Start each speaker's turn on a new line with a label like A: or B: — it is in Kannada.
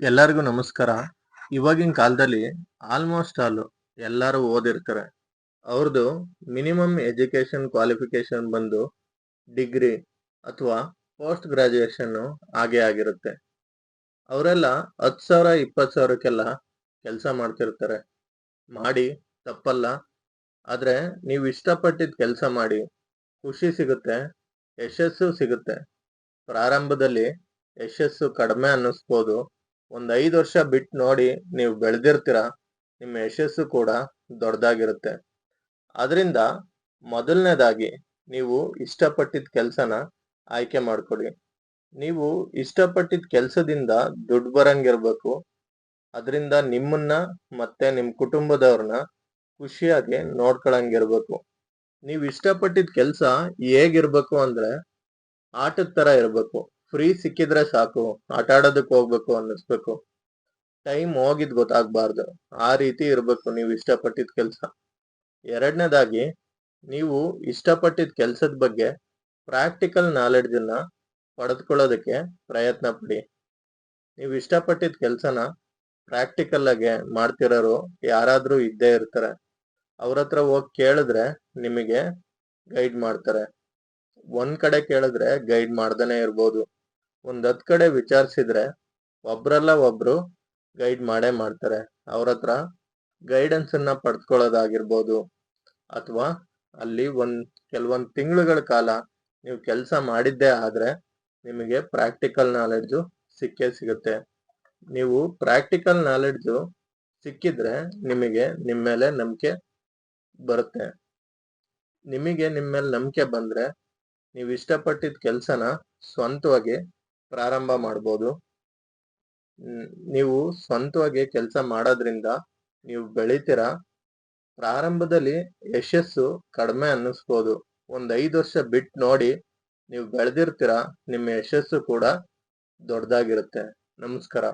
A: ಎಲ್ಲರಿಗೂ ನಮಸ್ಕಾರ. ಇವಾಗಿನ ಕಾಲದಲ್ಲಿ ಆಲ್ಮೋಸ್ಟ್ ಆಲ್ ಎಲ್ಲರೂ ಓದಿರ್ತಾರೆ. ಅವ್ರದ್ದು ಮಿನಿಮಮ್ ಎಜುಕೇಶನ್ ಕ್ವಾಲಿಫಿಕೇಶನ್ ಬಂದು ಡಿಗ್ರಿ ಅಥವಾ ಪೋಸ್ಟ್ ಗ್ರಾಜುಯೇಷನ್ ಹಾಗೆ ಆಗಿರುತ್ತೆ. ಅವರೆಲ್ಲ ಹತ್ತು ಸಾವಿರ, ಇಪ್ಪತ್ತು ಸಾವಿರಕ್ಕೆಲ್ಲ ಕೆಲಸ ಮಾಡ್ತಿರ್ತಾರೆ. ಮಾಡಿ ತಪ್ಪಲ್ಲ. ಆದರೆ ನೀವು ಇಷ್ಟಪಟ್ಟಿದ್ದ ಕೆಲಸ ಮಾಡಿ ಖುಷಿ ಸಿಗುತ್ತೆ, ಯಶಸ್ಸು ಸಿಗುತ್ತೆ. ಪ್ರಾರಂಭದಲ್ಲಿ ಯಶಸ್ಸು ಕಡಿಮೆ ಅನ್ನಿಸ್ಬೋದು. ಒಂದ್ ಐದು ವರ್ಷ ಬಿಟ್ಟು ನೋಡಿ ನೀವು ಬೆಳೆದಿರ್ತೀರ, ನಿಮ್ಮ ಯಶಸ್ಸು ಕೂಡ ದೊಡ್ಡದಾಗಿರುತ್ತೆ. ಅದರಿಂದ ಮೊದಲನೇದಾಗಿ ನೀವು ಇಷ್ಟಪಟ್ಟಿದ್ದ ಕೆಲಸನ ಆಯ್ಕೆ ಮಾಡ್ಕೊಡಿ. ನೀವು ಇಷ್ಟಪಟ್ಟಿದ್ದ ಕೆಲಸದಿಂದ ದುಡ್ಡು ಬರಂಗಿರ್ಬೇಕು. ಅದರಿಂದ ನಿಮ್ಮನ್ನ ಮತ್ತೆ ನಿಮ್ಮ ಕುಟುಂಬದವ್ರನ್ನ ಖುಷಿಯಾಗಿ ನೋಡ್ಕೊಳಂಗಿರ್ಬೇಕು. ನೀವು ಇಷ್ಟಪಟ್ಟಿದ್ದ ಕೆಲಸ ಹೇಗಿರ್ಬೇಕು ಅಂದ್ರೆ ಆಟದ ತರ ಇರ್ಬೇಕು. ಫ್ರೀ ಸಿಕ್ಕಿದ್ರೆ ಸಾಕು, ಆಟ ಆಡೋದಕ್ಕೆ ಹೋಗ್ಬೇಕು ಅನ್ನಿಸ್ಬೇಕು. ಟೈಮ್ ಹೋಗಿದ್ ಗೊತ್ತಾಗ್ಬಾರ್ದು, ಆ ರೀತಿ ಇರಬೇಕು ನೀವು ಇಷ್ಟಪಟ್ಟಿದ ಕೆಲಸ. ಎರಡನೇದಾಗಿ, ನೀವು ಇಷ್ಟಪಟ್ಟಿದ ಕೆಲಸದ ಬಗ್ಗೆ ಪ್ರಾಕ್ಟಿಕಲ್ ನಾಲೆಡ್ಜ್ ಅನ್ನ ಪಡೆದುಕೊಳ್ಳೋದಕ್ಕೆ ಪ್ರಯತ್ನ ಪಡಿ. ನೀವು ಇಷ್ಟಪಟ್ಟಿದ ಕೆಲಸನ ಪ್ರಾಕ್ಟಿಕಲ್ ಆಗಿ ಮಾಡ್ತಿರೋರು ಯಾರಾದ್ರೂ ಇದ್ದೇ ಇರ್ತಾರೆ. ಅವ್ರ ಹತ್ರ ಹೋಗಿ ಕೇಳಿದ್ರೆ ನಿಮಗೆ ಗೈಡ್ ಮಾಡ್ತಾರೆ. ಒಂದ್ ಕಡೆ ಕೇಳಿದ್ರೆ ಗೈಡ್ ಮಾಡ್ದೇ ಇರ್ಬೋದು. ಒಂದ್ ಹತ್ತು ಕಡೆ ವಿಚಾರಿಸಿದ್ರೆ ಒಬ್ರಲ್ಲ ಒಬ್ರು ಗೈಡ್ ಮಾಡೇ ಮಾಡ್ತಾರೆ. ಅವ್ರ ಹತ್ರ ಗೈಡೆನ್ಸ್ ಅನ್ನ ಪಡ್ಕೊಳ್ಳೋದಾಗಿರ್ಬೋದು ಅಥವಾ ಅಲ್ಲಿ ಒಂದ್ ಕೆಲವೊಂದು ತಿಂಗಳುಗಳ ಕಾಲ ನೀವು ಕೆಲಸ ಮಾಡಿದ್ದೇ ಆದ್ರೆ ನಿಮಗೆ ಪ್ರಾಕ್ಟಿಕಲ್ ನಾಲೆಡ್ಜು ಸಿಕ್ಕೇ ಸಿಗುತ್ತೆ. ನೀವು ಪ್ರಾಕ್ಟಿಕಲ್ ನಾಲೆಡ್ಜು ಸಿಕ್ಕಿದ್ರೆ ನಿಮಗೆ ನಿಮ್ಮ ಮೇಲೆ ನಂಬಿಕೆ ಬರುತ್ತೆ. ನಿಮಗೆ ನಿಮ್ಮ ಮೇಲೆ ನಂಬಿಕೆ ಬಂದ್ರೆ ನೀವು ಇಷ್ಟಪಟ್ಟಿದ ಕೆಲಸನ ಸ್ವಂತವಾಗಿ ಪ್ರಾರಂಭ ಮಾಡ್ಬೋದು. ನೀವು ಸ್ವಂತವಾಗಿ ಕೆಲಸ ಮಾಡೋದ್ರಿಂದ ನೀವು ಬೆಳಿತೀರ. ಪ್ರಾರಂಭದಲ್ಲಿ ಯಶಸ್ಸು ಕಡಿಮೆ ಅನ್ನಿಸ್ಬೋದು. ಒಂದು ಐದು ವರ್ಷ ಬಿಟ್ಟು ನೋಡಿ ನೀವು ಬೆಳೆದಿರ್ತೀರ, ನಿಮ್ಮ ಯಶಸ್ಸು ಕೂಡ ದೊಡ್ಡದಾಗಿರುತ್ತೆ. ನಮಸ್ಕಾರ.